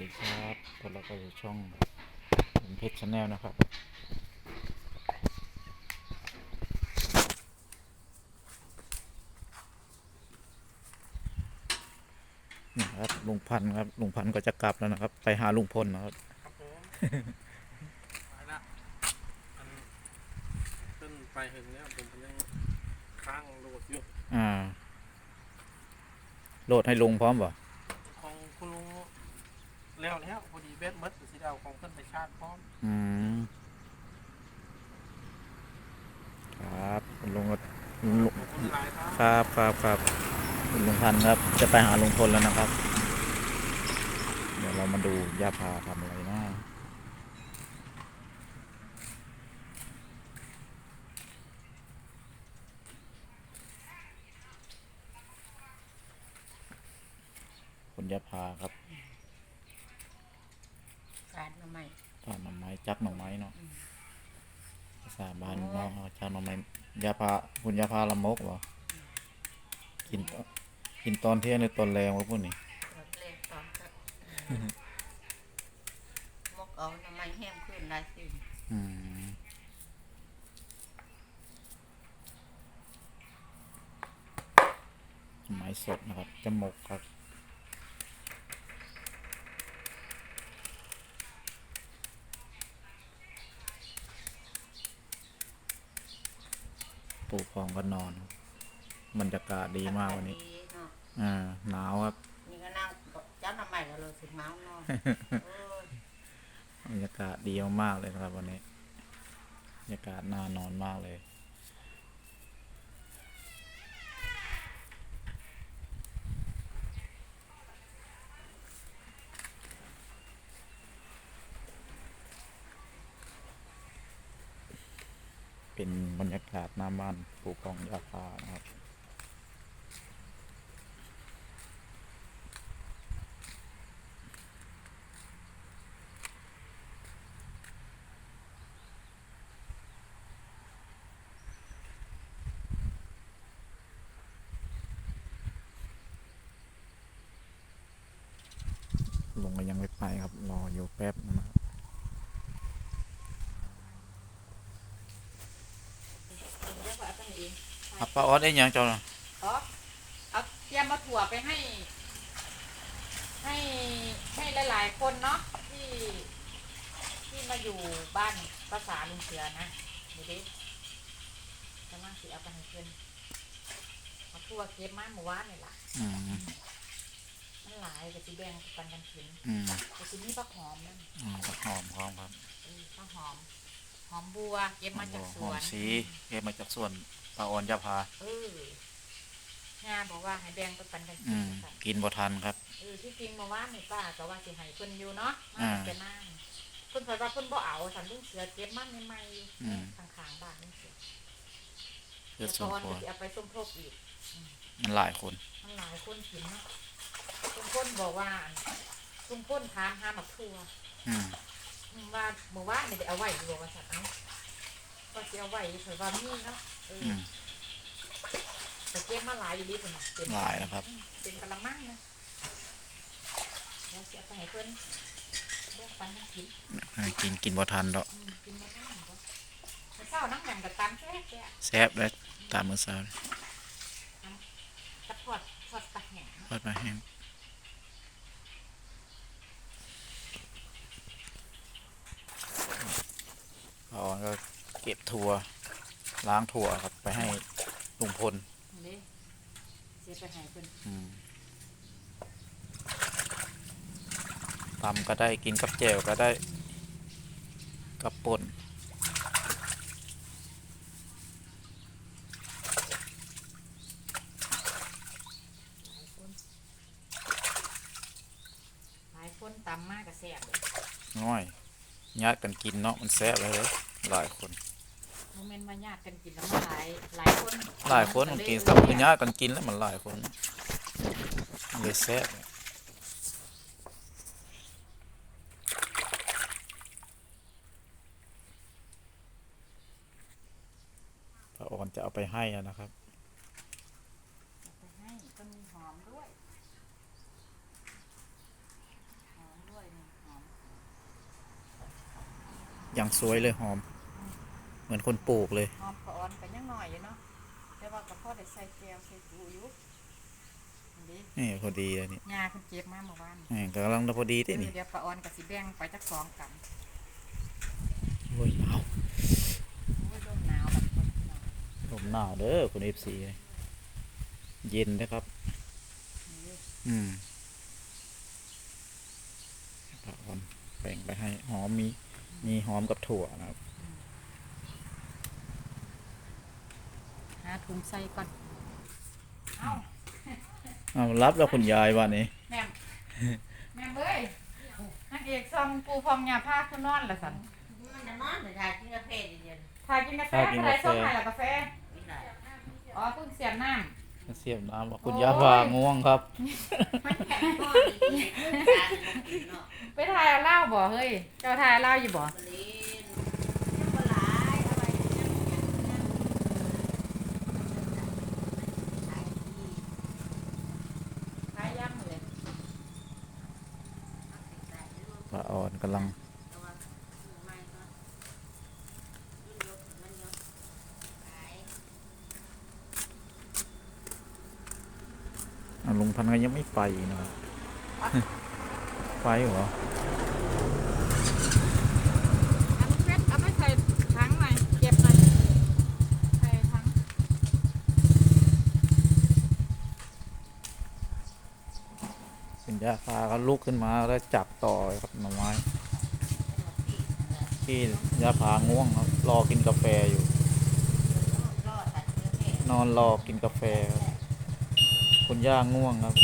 ดีครับพวกเราก็อยู่ช่องผมเพชรชาแนลนะครับ นี่ครับลุงพันธุ์ครับลุงพันธุ์ก็จะกลับแล้วนะครับ ไปหาลุงพลนะครับครับผมไปละอันขึ้นไปถึงแล้วผมก็ยังค้างโหลดอยู่ อ่า โหลดให้ลุงพร้อมป่ะของคุณลุง แล้วแล้วพอดีเบสเบิร์ดสิเอาของขึ้นไปชาร์จพร้อมอืมครับคุณลุงก็ลุงลุงขอบคุณหลายครับ ครับครับครับคุณลุงพันธุ์ครับ จะไปหาลุงพลแล้วนะครับ เดี๋ยวเรามาดูย่าพาทำอะไรนะคุณย่าพาครับ การทำไม ทานหน่อไม้ จักหน่อไม้เนาะภาษาบ้านเนาะจักหน่อไม้ยาพาคุณยาพาละมกเหรอกินตอนกินตอนเที่ยงในตอนแรงวะพวกนี้ตอนแรกตอนก็มกเอาทำไมแห้งขึ้นหลายสิ่งอืมไม้สดนะครับจะหมกครับ ปูพองก็นอนครับบรรยากาศดีมากวันนี้ดีเนาะอ่า หนาวครับ นี่ก็นั่งจับทำไมแล้วเราถึงเมาส์เนาะโอ้ยบรรยากาศดีมากๆเลยนะครับวันนี้ บรรยากาศน่านอนมากเลย เป็นบรรยากาศหน้าบ้านปูกองยาพานะครับ ลงก็ยังไม่ไปครับ รออยู่แป๊บนึงนะครับ เดี๋ยวเอาไปเอง อะป้าออสได้ยังเจ้าน่ะอ๋อเอาเตรียมมาถั่วไปให้ ให้ให้หลายๆคนเนาะที่ ที่มาอยู่บ้านภาษาลุงเสือนะดูดิกำลังสิเอาไปให้เพื่อนเอาถั่วเก็บมาเมื่อวานนี่ล่ะอืมมันหลายก็สิแบ่งปันกันกินอืมก็สิมีผักหอมนั่นอืมผักหอมพร้อมครับเออผักหอม หอมบัวเก็บมาจากสหอวมน สีเก็บมาจากสวน ป้าออนยาพา เอองานบอกว่าให้แบ่งไปปันกันกิอืนม ค่ะกินบ่ทันครับ เออที่จริงเมื่อวานนี่ป้าก็ว่าสิให้เพิ่นอยู่เนาะมาอ่าจะนั่งเพิ่นเผยว่าเพิ่นบ่เอาสันลุงเสือเก็บมันใหม่ๆอยู่อืมข้างๆบ้านลุงเสือเพื่อแต่ส่วนตอนครัวก็สิเอาไปส้มโพกอีก มันหลายคน มันหลายคนกินเนาะลุงพ้นบอกว่าลุงพ้นถามหาหมักทั่วอืมอืมว่าเมื่อวานนี่ได้เอาไว้อยู่ว่าสัตว์เอาก็สิเอาไว้เผยว่ามีเนาะ เอออืมแต่เก็บมาหลายอยู่ดีเพิ่นเต็มหลายนะครับอืมเป็นกะละมังนะแล้วเสียไปให้เพิ่นเรียกปันให้กินให้กินกินบ่ทันดอกอืมกินมาได้ก็มื้อเช้าน้ำหยังกับตามแซ่บแซ่บแซ่บเลยตามมื้อเช้าตะพอดทอดตะแห้งทอดมาแห้งป้าออนก็เก็บถั่ว ล้างถั่วครับ ไปให้ลุงพลนี่เสียไปให้เพิ่นอืมตำก็ได้กินกับแจ่วก็ได้กับป่นหลายคนหลายคนตำมากกับแซ่บเลยน้อยญาติกันกินเนาะมันแซ่บเลยเด้อหลายคนโมาญาติกันกินแล้วมาหลายหลายคนหลายคนกินสับปัญญากันกินแล้วมันหลายคนเลยแซ่บพระอ่อนจะเอาไปให้นะครับอย่างสวยเลยหอม เหมือนคนปลูกเลยหอมกระอ่อนกันยังหน่อยอยู่เนาะแต่ว่าก็พอได้ใส่แก้วใส่กูอยู่อันนี้นี่พอดีเลยนี่ยาคุณเจ็บมาเมื่อวานนี่กำลังพอดีได้นี่เดี๋ยวปลาอ่อนกับสิแบ่งไปจักสองกันโอ้ยหนาวโอ้ยโดนหนาวแบบคนหนาวลมหนาวเด้อคุณเอฟซีเย็นนะครับนี่อืมปลาอ่อนแบ่งไปให้หอมมีมีหอมกับถั่วนะครับาถุงใส่ก่อน เอ้าเอารับแล้วคุณยายวันนี้ แม่มแม่มเอ้ยนางเอกซองปูพองยาผ้าคือนอนละสันมันจะนอนแต่ทายกินกาแฟเย็นทายกินกาแฟอะไรส้มไห่ละกาแฟ ๆไม่ได้อ๋อเพิ่งเสียบน้เสียบน้ำบอกโอ้คุณยยาพาง่วงครับ มันแข็งก้อนเลยตาจะกินเนาะำไปทายเอาเหล้าบ่เฮ้ยเจ้าทายเอาเหล้าอยู่บ่บริเวณยังบ่หลายเอาไว้ยังยังยังขายดี ทายย่ำเลย เอาไปใส่ลูก ปลาอ่อนกำลัง ระวังมือไม้ก่อนยิ่งย กมันยกขายอะลุงพันธ์ก็ยังไม่ไปนะครับ ไปเหรอนเพชรเอาไปใส่ถังหน่อยเก็บหน่อยใส่ถัง คุณยาพาก็ลุกขึ้นมาแล้วจับต่อครับหน่อไม้ที่ยาพาง่วงครับ รอกินกาแฟอยู่นอนอนรอกินกาแฟครับคุณย่าง่วงครับ